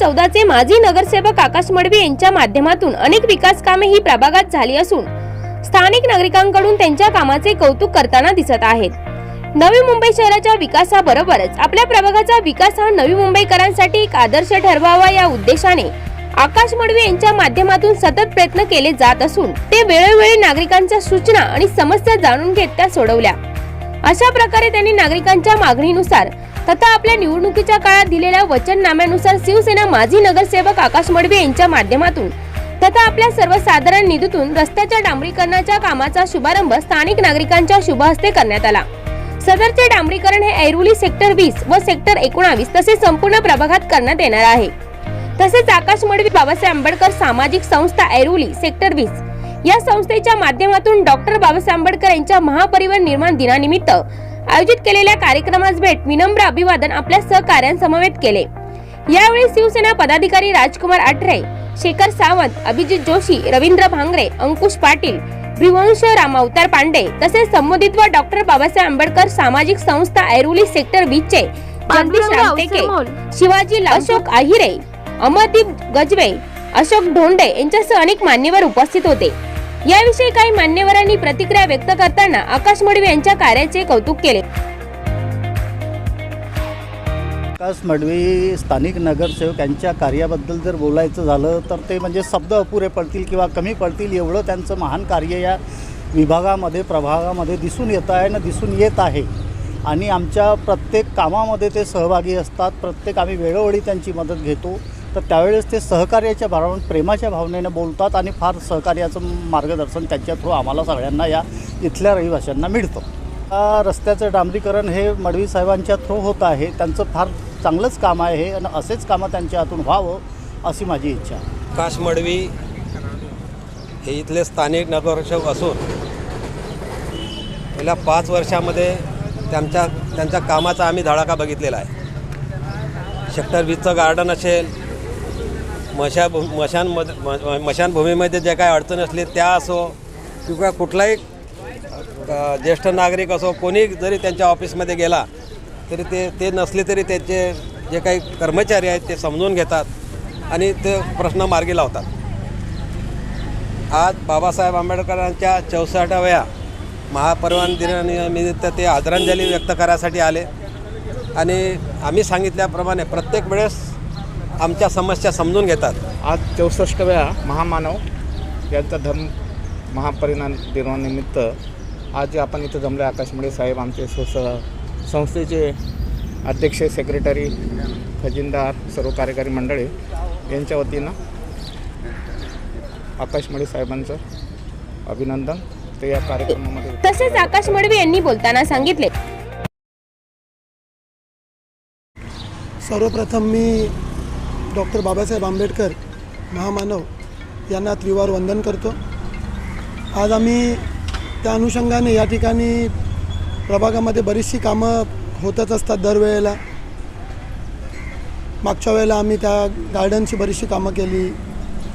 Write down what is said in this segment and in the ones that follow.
चौदाचे माजी नगरसेवक आकाश मडवी यांच्या माध्यमातून अनेक विकास कामे ही प्रभागात झाली असून स्थानिक नागरिकांकडून त्यांच्या कामाचे कौतुक करताना दिसत आहेत. नवी मुंबई शहराच्या विकासाबरोबरच आपल्या प्रभागाचा विकास हा नवी मुंबईकरांसाठी एक आदर्श ठरवावा या उद्देशाने आकाश मडवी यांच्या माध्यमातून सतत प्रयत्न केले जात असून ते वेळोवेळी नागरिकांच्या सूचना आणि समस्या जाणून घेत त्या सोडवल्या. अशा प्रकारे त्यांनी नागरिकांच्या मागणीनुसार तथा आपल्या निवडणुकीच्या काळात दिलेल्या वचननाम्यानुसार शिवसेना माजी नगरसेवक आकाश मडवे यांच्या माध्यमातून तथा आपल्या सर्वसाधारण निधीतून रस्त्याच्या डांबरीकरणाच्या कामाचा शुभारंभ स्थानिक नागरिकांच्या शुभ हस्ते करण्यात आला. सदरचे डांबरीकरण हे ऐरुली सेक्टर वीस व सेक्टर एकोणावीस तसेच संपूर्ण प्रभागात करण्यात येणार आहे. तसेच आकाश मडवी बाबासाहेब आंबेडकर सामाजिक संस्था ऐरुली सेक्टर वीस या संस्थेच्या माध्यमातून डॉक्टर बाबासाहेब आंबेडकर यांच्या महापरिवार निर्माण दिनानिमित्त आयोजित केलेल्या कार्यक्रमास भेट विनम्र अभिवादन आपल्या सहकार्यांसमवेत केले. यावेळी शिवसेना पदाधिकारी राजकुमार आठरे शेखर सावंत अभिजित जोशी रवींद्र भांगरे अंकुश पाटील भ्रिवंश रामावतार पांडे तसेच संबोधित व डॉक्टर बाबासाहेब आंबेडकर सामाजिक संस्था ऐरोली सेक्टर वीसचे जगदीश रामटेके शिवाजी अशोक आहिरे अमरदीप गजबे अशोक ढोंडे यांच्यासह अनेक मान्यवर उपस्थित होते. याविषयी काही मान्यवरांनी प्रतिक्रिया व्यक्त करताना आकाश मडवी यांच्या कार्याचे कौतुक केले. आकाश मडवी स्थानिक नगरसेवक यांच्या कार्याबद्दल जर बोलायचं झालं तर ते म्हणजे शब्द अपुरे पडतील किंवा कमी पडतील एवढं त्यांचं महान कार्य या विभागामध्ये प्रभागामध्ये दिसून येत आहे ना दिसून येत आहे. आणि आमच्या प्रत्येक कामामध्ये ते सहभागी असतात प्रत्येक आम्ही वेळोवेळी त्यांची मदत घेतो. तर त्यावेळेस ते सहकार्याच्या भावना प्रेमाच्या भावनेनं बोलतात आणि फार सहकार्याचं मार्गदर्शन त्यांच्या थ्रू आम्हाला सगळ्यांना या इथल्या रहिवाशांना मिळतं. रस्त्याचं डांबरीकरण हे मडवी साहेबांच्या थ्रू होत आहे. त्यांचं फार चांगलंच काम आहे आणि असेच कामं त्यांच्या हातून व्हावं अशी माझी इच्छा आहे. काश मडवी हे इथले स्थानिक नगरसेवक असून गेल्या पाच वर्षामध्ये त्यांच्या त्यांच्या कामाचा आम्ही धडाका बघितलेला आहे. सेक्टर वीसचं गार्डन असेल मशा मशांमध्ये मशानभूमीमध्ये जे काही अडचण असली त्या असो किंवा कुठलाही ज्येष्ठ नागरिक असो कोणी जरी त्यांच्या ऑफिसमध्ये गेला तरी ते ते नसले तरी त्यांचे जे काही कर्मचारी आहेत ते समजून घेतात आणि ते प्रश्न मार्गी लावतात. आज बाबासाहेब आंबेडकरांच्या चौसष्टाव्या महापरिवहन दिनानिमित्त ते आदरांजली व्यक्त करायसाठी आले. आणि आम्ही सांगितल्याप्रमाणे प्रत्येक वेळेस आमच्या समस्या समजून घेतात. आज चौसष्टव्या महामानव यांचा धर्म महापरिणाम दिनानिमित्त आज जे आपण इथं जमले आकाश मुळे साहेब आमचे स्वस संस्थेचे अध्यक्ष सेक्रेटरी खजिनदार सर्व कार्यकारी मंडळी यांच्या वतीनं आकाश मळे साहेबांचं अभिनंदन. ते या कार्यक्रमामध्ये तसेच आकाश मडवी यांनी बोलताना सांगितले. सर्वप्रथम मी डॉक्टर बाबासाहेब आंबेडकर महामानव यांना त्रिवार वंदन करतो. आज आम्ही त्या अनुषंगाने या ठिकाणी प्रभागामध्ये बरीचशी कामं होतच असतात दरवेळेला. मागच्या वेळेला आम्ही त्या गार्डनची बरीचशी कामं केली.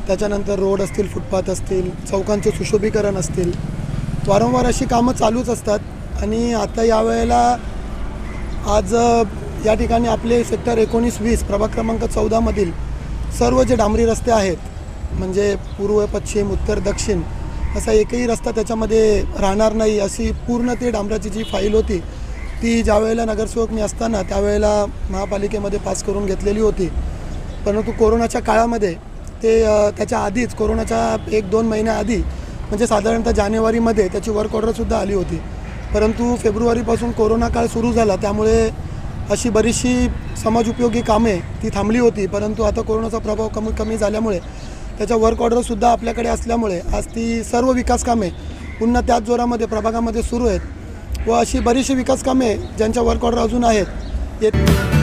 त्याच्यानंतर रोड असतील फुटपाथ असतील चौकांचे सुशोभीकरण असतील. वारंवार अशी कामं चालूच असतात. आणि आता यावेळेला आज या ठिकाणी आपले सेक्टर एकोणीस वीस प्रभाग क्रमांक चौदामधील सर्व जे डांबरी रस्ते आहेत म्हणजे पूर्व पश्चिम उत्तर दक्षिण असा एकही रस्ता त्याच्यामध्ये राहणार नाही अशी पूर्ण ते डांबराची जी फाईल होती ती ज्यावेळेला नगरसेवक मी असताना त्यावेळेला महापालिकेमध्ये पास करून घेतलेली होती. परंतु कोरोनाच्या काळामध्ये ते त्याच्या आधीच कोरोनाच्या एक दोन महिन्याआधी म्हणजे साधारणतः जानेवारीमध्ये त्याची वर्क ऑर्डरसुद्धा आली होती. परंतु फेब्रुवारीपासून कोरोना काळ सुरू झाला त्यामुळे अशी बरीचशी समाजोपयोगी कामे ती थांबली होती परंतु आता कोरोनाचा प्रभाव कमी कमी झाल्यामुळे त्याच्या वर्क ऑर्डरसुद्धा आपल्याकडे असल्यामुळे आज ती सर्व विकास कामे पुन्हा त्याच जोरामध्ये प्रभागामध्ये सुरू आहेत व अशी बरीचशी विकास कामे ज्यांच्या वर्क ऑर्डर अजून आहेत येत